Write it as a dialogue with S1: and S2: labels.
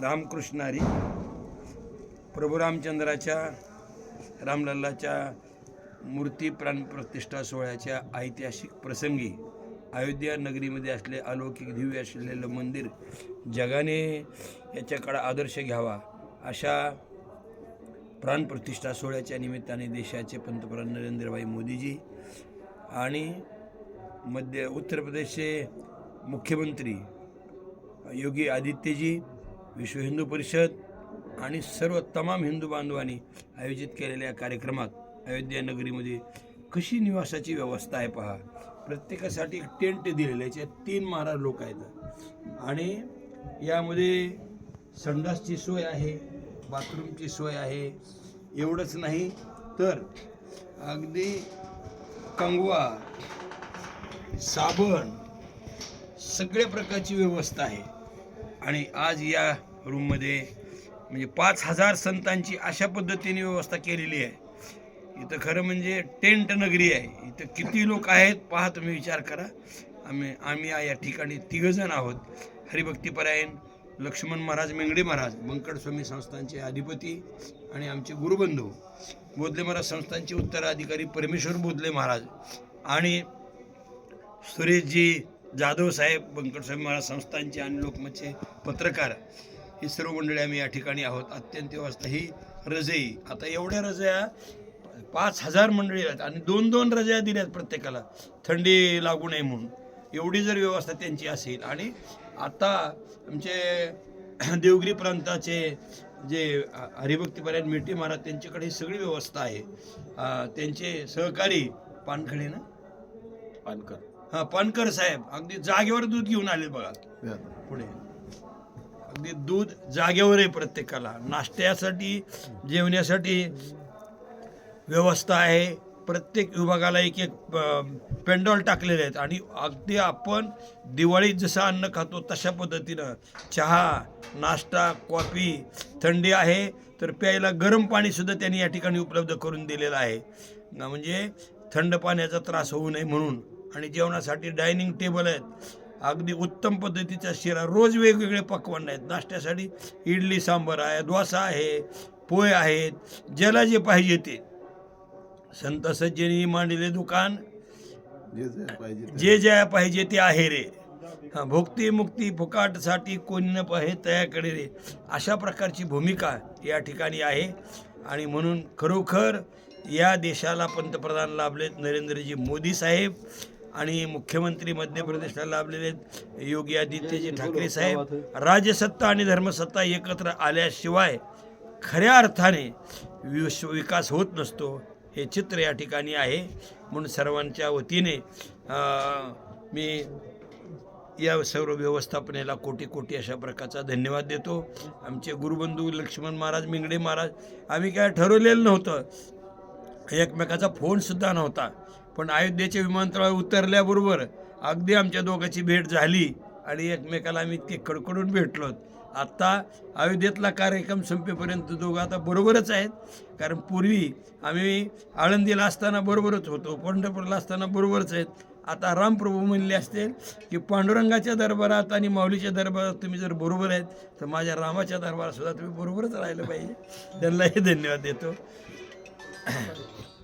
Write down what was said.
S1: रामकृष्णारी प्रभू रामचंद्राच्या रामलल्लाच्या मूर्ती प्राणप्रतिष्ठा सोहळ्याच्या ऐतिहासिक प्रसंगी अयोध्या नगरीमध्ये असले अलौकिक दिव्य असलेलं मंदिर जगाने याच्याकडे आदर्श घ्यावा अशा प्राणप्रतिष्ठा सोहळ्याच्या निमित्ताने देशाचे पंतप्रधान नरेंद्रभाई मोदीजी आणि मध्य उत्तर प्रदेशचे मुख्यमंत्री योगी आदित्यजी विश्व हिंदू परिषद आणि सर्व तमाम हिंदू बांधवांनी आयोजित केलेल्या कार्यक्रमात अयोध्या नगरीमध्ये कशी निवासाची व्यवस्था आहे पहा. प्रत्येकासाठी एक टेंट दिलेलं आहे याच्यात तीन महाराज लोक आहेत. आणि यामध्ये संडासची सोय आहे बाथरूमची सोय आहे. एवढंच नाही तर अगदी कंगवा साबण सगळ्या प्रकारची व्यवस्था आहे. आणि आज या रूममध्ये म्हणजे पाच हजार संतांची अशा पद्धतीने व्यवस्था केलेली आहे. इथं खरं म्हणजे टेंट नगरी आहे. इथं किती लोक आहेत पहा तुम्ही विचार करा. आम्ही आम्ही या ठिकाणी तिघजण आहोत. हरिभक्तीपरायण लक्ष्मण महाराज मेंगडे महाराज बंकटस्वामी संस्थांचे अधिपती आणि आमचे गुरुबंधू बोधले महाराज संस्थांचे उत्तराधिकारी परमेश्वर बोधले महाराज आणि सुरेशजी जाधव साहेब बंकटस्वामी महाराज संस्थांचे आणि लोकमतचे पत्रकार ही सर्व मंडळी आम्ही या ठिकाणी आहोत. अत्यंत वाजता ही रजई. आता एवढ्या रजया पाच हजार मंडळी आहेत आणि दोन दोन रजया दिल्यात प्रत्येकाला. थंडी लागू नये म्हणून. एवढी जर व्यवस्था त्यांची असेल आणि आता आमचे देवगिरी प्रांताचे जे हरिभक्तीपर्यंत मिठी महाराज त्यांच्याकडे ही सगळी व्यवस्था आहे. त्यांचे सहकारी पानखडे ना?
S2: पानकर
S1: हा पानकर साहेब अगदी जागेवर दूध घेऊन आले बघा. पुढे. अगदी दूध जागेवर आहे प्रत्येकाला. नाश्त्यासाठी जेवण्यासाठी व्यवस्था आहे. प्रत्येक विभागाला एक एक पेंडॉल टाकलेले आहेत. आणि अगदी आपण दिवाळीत जसं अन्न खातो तशा पद्धतीनं चहा नाश्ता कॉफी थंडी आहे तर प्यायला गरम पाणीसुद्धा त्यांनी या ठिकाणी उपलब्ध करून दिलेलं आहे. ना म्हणजे थंड पाण्याचा त्रास होऊ नये म्हणून. आणि जेवणासाठी डायनिंग टेबल आहेत. अगदी उत्तम पद्धतीचा शिरा. रोज वेगवेगळे पक्वान आहेत. नाश्त्यासाठी इडली सांबार आहे डोसा आहे पोहे आहेत. ज्याला जे पाहिजे ते. संत सज्जनी मांडलेले दुकान.
S2: जे जे पाहिजे ते.
S1: जे जे पाहिजे ते आहे रे. हा भोक्ती मुक्ती फुकाटसाठी कोणी न पाहे तयाकडे रे. अशा प्रकारची भूमिका या ठिकाणी आहे. आणि म्हणून खरोखर या देशाला पंतप्रधान लाभलेत नरेंद्रजी मोदी साहेब. आणि मुख्यमंत्री मध्य प्रदेशला लाभलेले आहेत. योगी आदित्यजी ठाकरे साहेब राज्यसत्ता आणि धर्मसत्ता एकत्र आल्याशिवाय खऱ्या अर्थाने विश्व विकास होत नसतो हे चित्र या ठिकाणी आहे. म्हणून सर्वांच्या वतीने मी या सर्व व्यवस्थापनेला कोटी कोटी अशा प्रकारचा धन्यवाद देतो. आमचे गुरुबंधू लक्ष्मण महाराज मिंगडे महाराज आम्ही काय ठरवलेलं नव्हतं. एकमेकाचा फोनसुद्धा नव्हता. पण अयोध्येच्या विमानतळावर उतरल्याबरोबर अगदी आमच्या दोघांची भेट झाली आणि एकमेकाला आम्ही इतके कडकडून भेटलो आत्ता अयोध्येतला कार्यक्रम संपेपर्यंत दोघं आता बरोबरच आहेत. कारण पूर्वी आम्ही आळंदीला असताना बरोबरच होतो पंढरपूरला असताना बरोबरच आहेत. आता रामप्रभू म्हणले असतील की पांडुरंगाच्या दरबारात आणि माऊलीच्या दरबारात तुम्ही जर बरोबर आहेत तर माझ्या रामाच्या दरबारात सुद्धा तुम्ही बरोबरच राहिलं पाहिजे. त्यांनाही धन्यवाद देतो. Thank you.